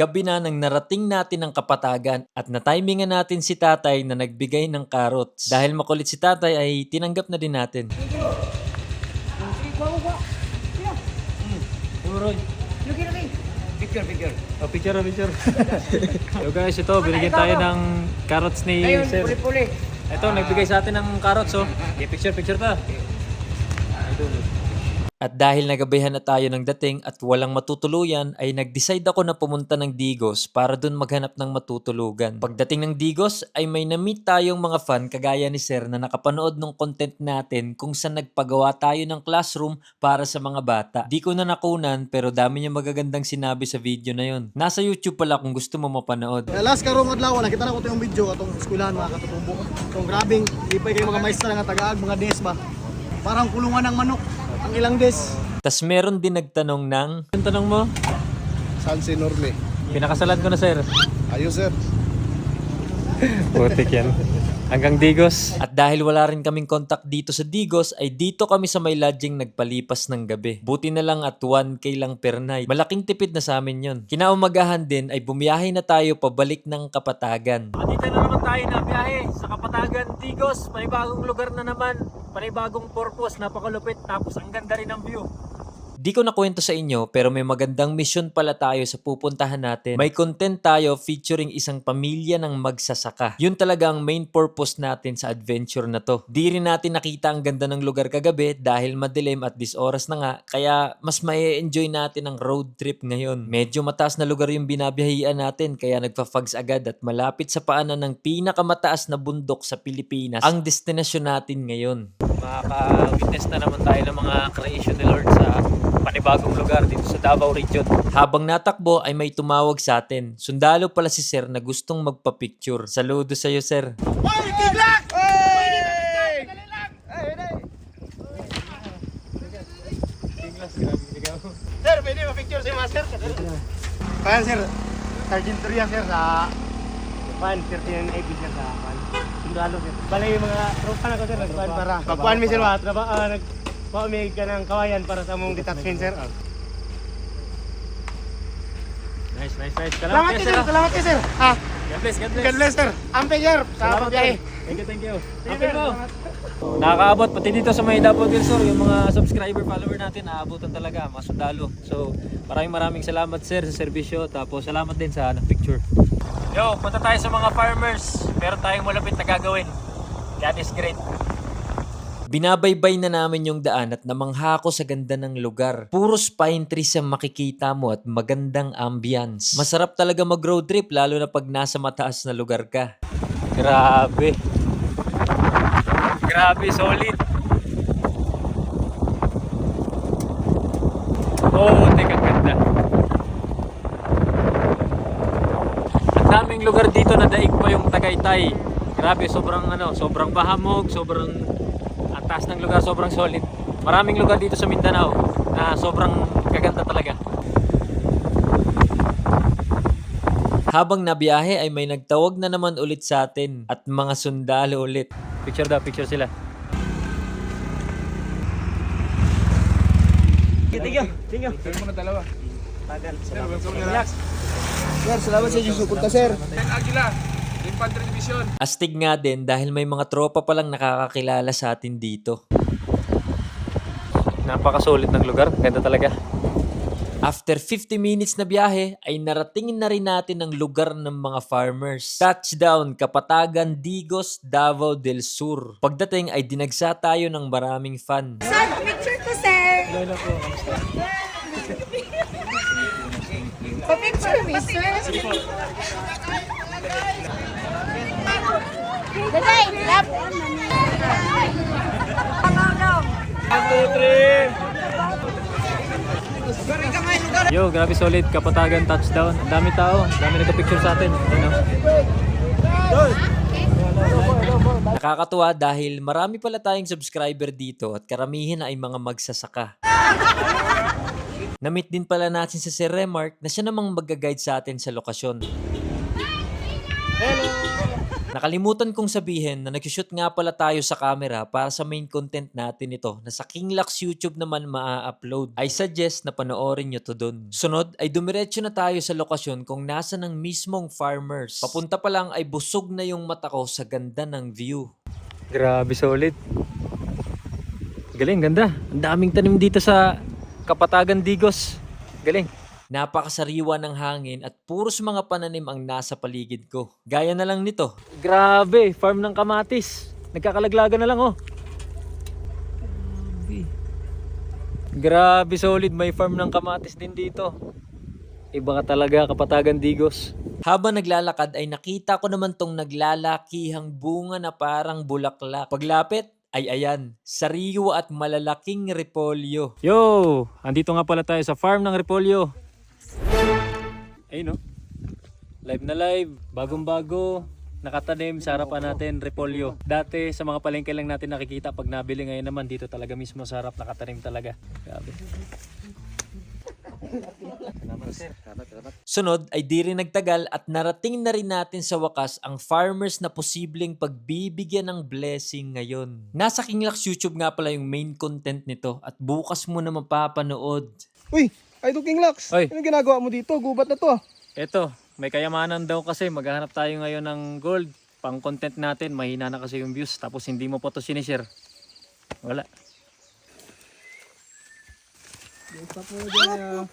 gabi na nang narating natin ang kapatagan at natimingan natin si tatay na nagbigay ng carrots. Dahil makulit si tatay ay tinanggap na din natin. Picture, picture. Oh, picture, picture. so guys, ito, binigyan tayo ng carrots ni Ayun, Sir. puli-puli. Ito, nagbigay sa atin ng carrots, oh. Okay, picture, picture ta. At dahil nagabihan na tayo ng dating at walang matutuluyan, ay nag-decide ako na pumunta ng Digos para dun maghanap ng matutulugan. Pagdating ng Digos, ay may na-meet tayong mga fan kagaya ni Sir na nakapanood ng content natin kung saan nagpagawa tayo ng classroom para sa mga bata. Di ko na nakunan pero dami niya magagandang sinabi sa video na yon. Nasa YouTube pala kung gusto mo mapanood. Eh, last karong adlaw nakita na ko itong video atong eskwelahan mga katutumbo. Itong grabing ipay kay mga maestra nga tagaag mga ba. Parang kulungan ng manok ang ilang des. Tas meron din nagtanong ng... Yung tanong mo? San si Norme? Pinakasalan ko na sir. Ayos sir. Putik yan. Hanggang Digos. At dahil wala rin kaming contact dito sa Digos, ay dito kami sa may lodging nagpalipas ng gabi. Buti na lang at 1k lang per night. Malaking tipid na sa amin yon. Kinaumagahan din ay bumiyahe na tayo pabalik ng Kapatagan. Dito na naman tayo na biyahe sa Kapatagan, Digos. Panibagong lugar na naman. Panibagong purpose. Napakalupit. Tapos ang ganda rin ng view. Di ko nakwento sa inyo pero may magandang mission pala tayo sa pupuntahan natin. May content tayo featuring isang pamilya ng magsasaka. Yun talaga ang main purpose natin sa adventure na to. Di rin natin nakita ang ganda ng lugar kagabi dahil madilim at this oras na nga kaya mas may enjoy natin ang road trip ngayon. Medyo mataas na lugar yung binabiyahian natin kaya nagfa-fags agad at malapit sa paanan ng pinakamataas na bundok sa Pilipinas ang destinasyon natin ngayon. Makaka-witness na naman tayo ng mga creation ni Lord sa panibagong lugar dito sa Davao Region. Habang natakbo ay may tumawag sa atin. Sundalo pala si Sir na gustong magpa-picture. Saludo sa iyo, Sir. Sir, pwede ma-picture si Master? Kaya sir, Sergeant Turia sir sa Pan, sir, AP sir sa Pan. Sundalo sir. Bala yung mga tropa na ko sir, nagpan para. Pagkuhan mi sir, mga traba, ah, nag paumig ka ng kawayan para sa mong detachment sir. Ah. Nice, nice, nice. Salamat kayo, sir, salamat kayo sir. Ah, God bless, God God bless sir. Ampe sir, sa pagbiyahe. Thank you, thank you. Happy mo. Nakakaabot pati dito sa may Davao del Sur, yung mga subscriber follower natin naabutan talaga, mga sundalo. So, maraming maraming salamat sir sa serbisyo tapos salamat din sa nag-picture. Yo, punta tayo sa mga farmers. Meron tayong malapit na gagawin. God is great. Binabaybay na namin yung daan at namangha ako sa ganda ng lugar. Puros pine trees ang makikita mo at magandang ambience. Masarap talaga mag road trip lalo na pag nasa mataas na lugar ka. Grabe. Grabe, solid. Oh, teka, ganda. Ang daming lugar dito na daig pa yung Tagaytay. Grabe, sobrang ano, sobrang bahamog, sobrang ang taas ng lugar, sobrang solid. Maraming lugar dito sa Mindanao na sobrang kaganda talaga. Habang nabiyahe ay may nagtawag na naman ulit sa atin at mga sundalo ulit. Picture daw, picture sila. Thank you. Sir mo na dalawa. Relax. Sir, salamat sa inyo suporta sir. Aguila, Infantry Division. Astig nga din dahil may mga tropa palang nakakakilala sa atin dito. Napakasulit ng lugar, ganda talaga. After 50 minutes na biyahe, ay naratingin na rin natin ang lugar ng mga farmers. Touchdown, Kapatagan, Digos, Davao del Sur. Pagdating ay dinagsa tayo ng maraming fan. Sir, picture ko, sir. Pa-picture me, sir. Dagay, lap. Yo, grabe solid, Kapatagan touchdown. Ang dami tao, ang dami nagka-picture sa atin. Ayun, oh. Nakakatuwa dahil marami pala tayong subscriber dito at karamihan ay mga magsasaka. Namit din pala natin sa Sir Remark na siya namang mag-guide sa atin sa lokasyon. Nakalimutan kong sabihin na nag-shoot nga pala tayo sa camera para sa main content natin ito na sa Kinglax YouTube naman maa-upload. I suggest na panoorin nyo to dun. Sunod ay dumiretso na tayo sa lokasyon kung nasa ng mismong farmers. Papunta pa lang ay busog na yung mata ko sa ganda ng view. Grabe solid. Galing, ganda. Ang daming tanim dito sa Kapatagan Digos. Galing. Napakasariwa ng hangin at puros mga pananim ang nasa paligid ko. Gaya na lang nito. Grabe, farm ng kamatis. Nagkakalaglaga na lang oh. Grabe. Grabe solid, may farm ng kamatis din dito. Iba ka talaga, Kapatagan Digos. Habang naglalakad ay nakita ko naman tong naglalakihang bunga na parang bulaklak. Paglapit, ay ayan, sariwa at malalaking repolyo. Yo! Andito nga pala tayo sa farm ng repolyo. Ayun no? Live na live, bagong bago, nakatanim sa harapan natin, repolyo. Dati sa mga palengke lang natin nakikita pag nabili ngayon naman dito talaga mismo sa harap nakatanim talaga. Grabe. Sunod ay di rin nagtagal at narating na rin natin sa wakas ang farmers na posibleng pagbibigyan ng blessing ngayon. Nasa Kinglax YouTube nga pala yung main content nito at bukas mo na mapapanood. Uy, Idol King Lux, Oy. anong ginagawa mo dito? Gubat na to. ah. Eto, may kayamanan daw kasi maghahanap tayo ngayon ng gold. Pang content natin, mahina na kasi yung views tapos hindi mo pa to sinishare. Wala. Stop mo dyan, ah.